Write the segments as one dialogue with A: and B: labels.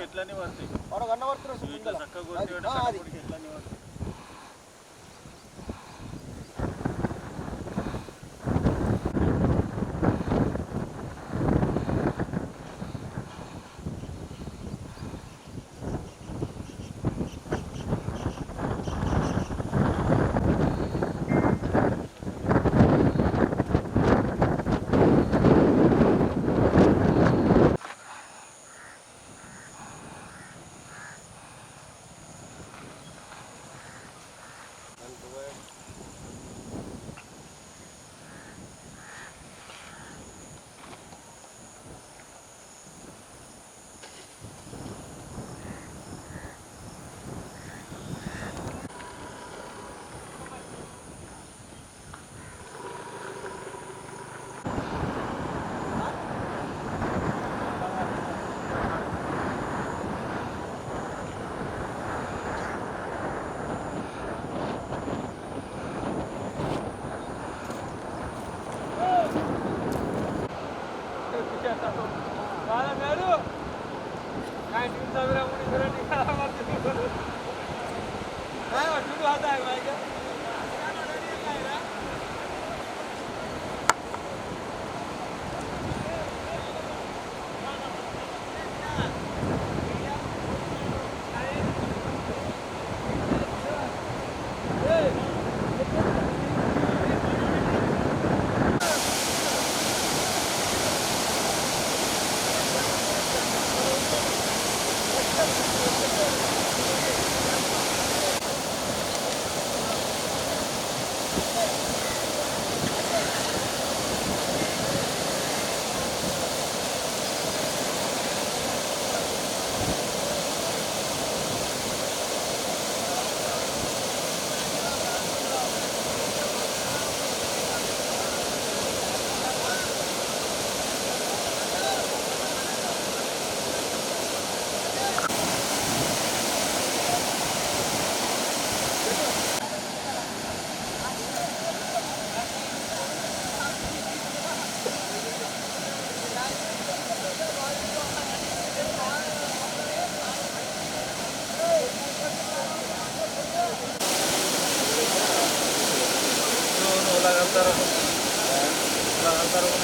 A: చెట్లన్నీ పడతాయి. ஆள்தாரம் ஆள்தாரம்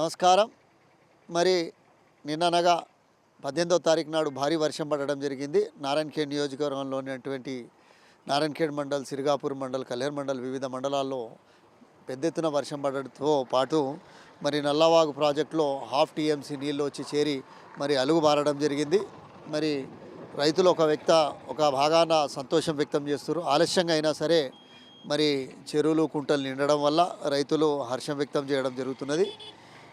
B: నమస్కారం. మరి నిన్ననగా పద్దెనిమిదో తారీఖు నాడు భారీ వర్షం పడడం జరిగింది. నారాయణఖేడ్ నియోజకవర్గంలోనేటువంటి నారాయణఖేడ్ మండల్ సిరిగాపూర్ మండల్ కళ్యాణ్ మండల్ వివిధ మండలాల్లో పెద్ద ఎత్తున వర్షం పడడంతో పాటు మరి నల్లవాగు ప్రాజెక్టులో హాఫ్ టీఎంసీ నీళ్ళు వచ్చి చేరి మరి అలుగు బారడం జరిగింది. మరి రైతులు ఒక వ్యక్త ఒక భాగాన సంతోషం వ్యక్తం చేస్తున్నారు. ఆలస్యంగా అయినా సరే మరి చెరువులు కుంటలు నిండడం వల్ల రైతులు హర్షం వ్యక్తం చేయడం జరుగుతున్నది.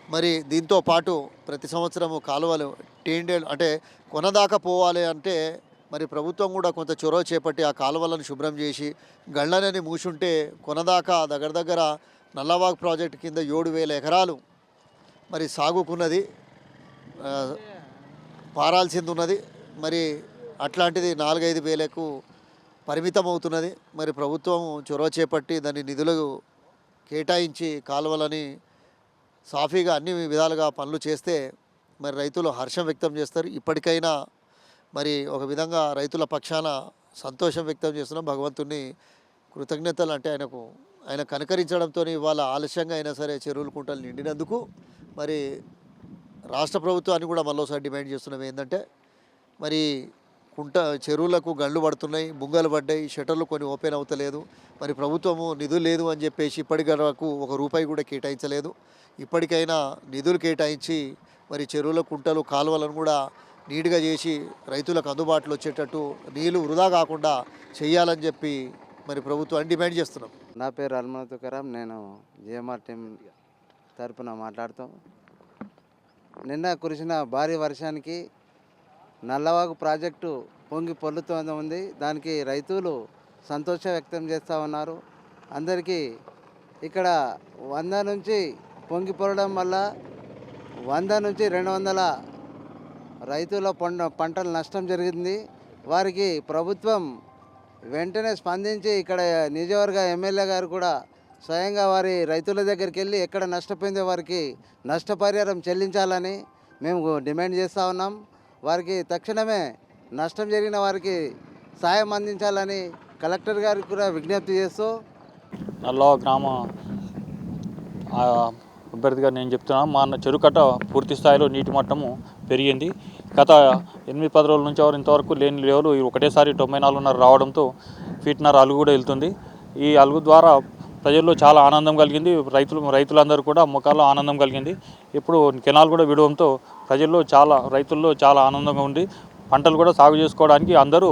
B: మరి దీంతో పాటు ప్రతి సంవత్సరము కాలువలు టేండేలు అంటే కొనదాకా పోవాలి అంటే మరి ప్రభుత్వం కూడా కొంత చొరవ చేపట్టి ఆ కాలువలను శుభ్రం చేసి గళ్ళనని మూసుంటే కొనదాకా దగ్గర దగ్గర నల్లవాగ్ ప్రాజెక్టు కింద ఏడు వేల ఎకరాలు మరి సాగుకున్నది పారాల్సింది ఉన్నది మరి అట్లాంటిది నాలుగైదు వేలకు పరిమితం అవుతున్నది మరి ప్రభుత్వం చొరవ చేపట్టి దాని నిధులు కేటాయించి కాలువలని సాఫీగా అన్ని విధాలుగా పనులు చేస్తే మరి రైతులు హర్షం వ్యక్తం చేస్తారు. ఇప్పటికైనా మరి ఒక విధంగా రైతుల పక్షాన సంతోషం వ్యక్తం చేస్తున్నాం భగవంతుని కృతజ్ఞతలు అంటే ఆయనకు ఆయన కనకరించడంతో ఇవాళ ఆలస్యంగా అయినా సరే చెరువులు కుంటలు నిండినందుకు మరి రాష్ట్ర ప్రభుత్వాన్ని కూడా మరోసారి డిమాండ్ చేస్తున్నాం. ఏంటంటే మరి కుంట చెరువులకు గండ్లు పడుతున్నాయి బుంగలు పడ్డాయి షటర్లు కొన్ని ఓపెన్ అవుతలేదు. మరి ప్రభుత్వము నిధులు లేదు అని చెప్పేసి ఇప్పటి వరకు ఒక రూపాయి కూడా కేటాయించలేదు. ఇప్పటికైనా నిధులు కేటాయించి మరి చెరువుల కుంటలు కాలువలను కూడా నీట్గా చేసి రైతులకు అందుబాటులో వచ్చేటట్టు నీళ్ళు వృధా కాకుండా చేయాలని చెప్పి మరి ప్రభుత్వాన్ని డిమాండ్ చేస్తున్నాం.
C: నా పేరు అల్మన తుకారాం. నేను జిఎంఆర్ టీం తరఫున మాట్లాడుతాం నిన్న కురిసిన భారీ వర్షానికి నల్లవాగు ప్రాజెక్టు పొంగి పొల్లుతోంది ఉంది. దానికి రైతులు సంతోషం వ్యక్తం చేస్తూ ఉన్నారు. అందరికీ ఇక్కడ వంద నుంచి పొంగి పొరడం వల్ల వంద నుంచి రెండు వందల రైతుల పంట పంటలు నష్టం జరిగింది. వారికి ప్రభుత్వం వెంటనే స్పందించి ఇక్కడ నిజవర్గ ఎమ్మెల్యే గారు కూడా స్వయంగా వారి రైతుల దగ్గరికి వెళ్ళి ఎక్కడ నష్టపోయిందో వారికి నష్టపరిహారం చెల్లించాలని మేము డిమాండ్ చేస్తూ ఉన్నాం. వారికి తక్షణమే నష్టం జరిగిన వారికి సాయం అందించాలని కలెక్టర్ గారికి కూడా విజ్ఞప్తి చేస్తూ
A: నల్లో గ్రామ అభ్యర్థిగా నేను చెప్తున్నాను మా చెరుకట్ట పూర్తి స్థాయిలో నీటి మట్టము పెరిగింది. గత ఎనిమిది పది రోజుల నుంచి ఇంతవరకు లేని లేవలు ఒకటేసారి తొంభై నాలుగున్నర రావడంతో ఫీట్నర్ అలుగు కూడా వెళ్తుంది. ఈ అలుగు ద్వారా ప్రజల్లో చాలా ఆనందం కలిగింది. రైతులు రైతులందరూ కూడా ముఖాల్లో ఆనందం కలిగింది. ఇప్పుడు కెనాల్ కూడా విడవడంతో ప్రజల్లో చాలా రైతుల్లో చాలా ఆనందంగా ఉంది పంటలు కూడా సాగు చేసుకోవడానికి అందరూ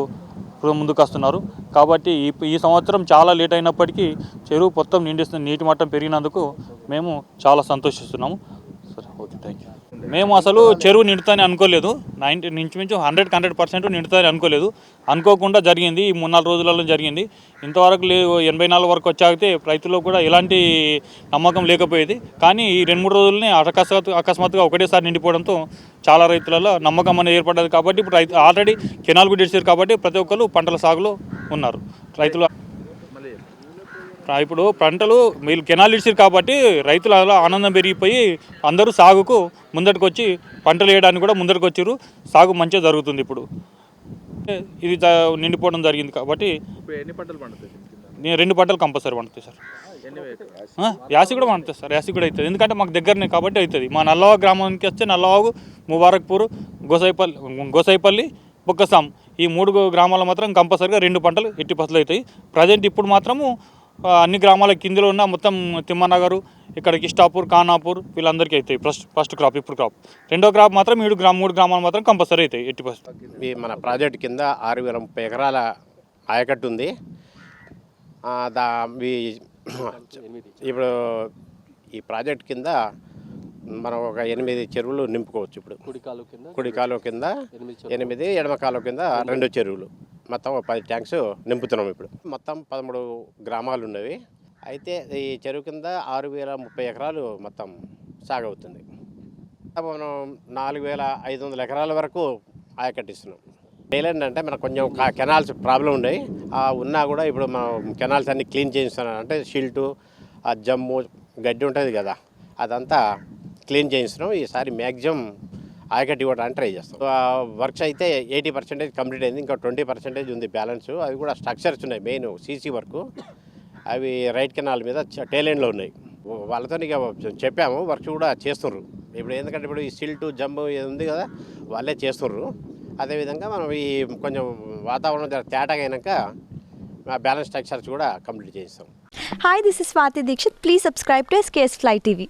A: ముందుకు వస్తున్నారు. కాబట్టి ఈ ఈ సంవత్సరం చాలా లేట్ అయినప్పటికీ చెరువు మొత్తం నిండిస్తున్న నీటి మట్టం పెరిగినందుకు మేము చాలా సంతోషిస్తున్నాము. సరే ఓకే థ్యాంక్ యూ మేము అసలు చెరువు నిండుతాని అనుకోలేదు. నైంటీ ఇంచుమించు హండ్రెడ్ హండ్రెడ్ పర్సెంట్ నిండుతాని అనుకోలేదు. అనుకోకుండా జరిగింది. ఈ మూడు నాలుగు రోజులలో జరిగింది. ఇంతవరకు ఎనభై నాలుగు వరకు వచ్చాగితే రైతులకు కూడా ఎలాంటి నమ్మకం లేకపోయేది. కానీ ఈ రెండు మూడు రోజులనే అకస్మాత్ అకస్మాత్తుగా ఒకటేసారి నిండిపోవడంతో చాలా రైతులలో నమ్మకం అనేది ఏర్పడ్డది. కాబట్టి ఇప్పుడు రైతు ఆల్రెడీ కెనాల్ కూడా ఇడిచారు కాబట్టి ప్రతి ఒక్కరు పంటల సాగులో ఉన్నారు. రైతులు ఇప్పుడు పంటలు మీరు కెనాల్ ఇడిచారు కాబట్టి రైతుల అలా ఆనందం పెరిగిపోయి అందరూ సాగుకు ముందటికి వచ్చి పంటలు వేయడానికి కూడా ముందటికి వచ్చారు సాగు మంచిగా జరుగుతుంది ఇప్పుడు. ఇది నిండిపోవడం జరిగింది కాబట్టి
D: ఎన్ని పంటలు పండుతాయి?
A: నేను రెండు పంటలు కంపల్సరీ పండుతాయి సార్. యాసి కూడా పండుతుంది సార్. యాసి కూడా అవుతుంది ఎందుకంటే మాకు దగ్గరనే కాబట్టి అవుతుంది మా నల్లవాగు గ్రామానికి వస్తే నల్లవాగు ముబారక్పూర్ గోసాయిపల్లి గోసాయిపల్లి బొక్కసాం ఈ మూడు గ్రామాల మాత్రం కంపల్సరీగా రెండు పంటలు ఎట్టి పసలు అవుతాయి ప్రజెంట్ ఇప్పుడు మాత్రము అన్ని గ్రామాల కిందలో ఉన్న మొత్తం తిమ్మనగరు ఇక్కడ కిష్టాపూర్ ఖానాపూర్ వీళ్ళందరికీ అవుతాయి. ఫస్ట్ ఫస్ట్ క్రాప్ ఇప్పుడు క్రాప్ రెండో క్రాప్ మాత్రం ఏడు గ్రామ మూడు గ్రామాలు మాత్రం కంపల్సరీ అవుతాయి ఎట్టి
E: ఈ మన ప్రాజెక్ట్ కింద ఆరు వేల ముప్పై ఎకరాల ఆయకట్టు ఉంది. దా ఇప్పుడు ఈ ప్రాజెక్ట్ కింద మనం ఒక ఎనిమిది చెరువులు నింపుకోవచ్చు ఇప్పుడు. కుడి కాలువ కింద ఎనిమిది ఎడమ కాలువ కింద రెండు చెరువులు. మొత్తం ఒక పది ట్యాంక్స్ నింపుతున్నాం ఇప్పుడు. మొత్తం పదమూడు గ్రామాలు ఉన్నవి. అయితే ఈ చెరువు కింద ఆరు వేల ముప్పై ఎకరాలు మొత్తం సాగవుతుంది. మనం నాలుగు వేల ఐదు వందల ఎకరాల వరకు ఆయకట్టిస్తున్నాం టైలెండ్ అంటే మనకు కొంచెం కెనాల్స్ ప్రాబ్లం ఉన్నాయి. ఉన్నా కూడా ఇప్పుడు మనం కెనాల్స్ అన్ని క్లీన్ చేయిస్తున్నాం. అంటే షిల్టు ఆ జమ్ము గడ్డి ఉంటుంది కదా అదంతా క్లీన్ చేయిస్తున్నాం. ఈసారి మ్యాక్సిమం ఆయకట్టి ఇవ్వడానికి ట్రై చేస్తాం. వర్క్స్ అయితే ఎయిటీ పర్సెంటేజ్ కంప్లీట్ అయింది ఇంకా ట్వంటీ పర్సెంటేజ్ ఉంది బ్యాలెన్స్. అవి కూడా స్ట్రక్చర్స్ ఉన్నాయి మెయిన్ సీసీ వర్క్. అవి రైట్ కెనాల్ మీద టేలెండ్లో ఉన్నాయి. వాళ్ళతో ఇక చెప్పాము వర్క్ కూడా చేస్తున్నారు ఇప్పుడు ఎందుకంటే ఇప్పుడు ఈ సిల్ట్ జంబు ఏది ఉంది కదా వాళ్ళే చేస్తున్నారు అదేవిధంగా మనం ఈ కొంచెం వాతావరణం తేటగైనాక బ్యాలెన్స్ స్ట్రక్చర్స్ కూడా కంప్లీట్ చేస్తాం
F: hi this is Swathi Dikshit please subscribe to SKS fly TV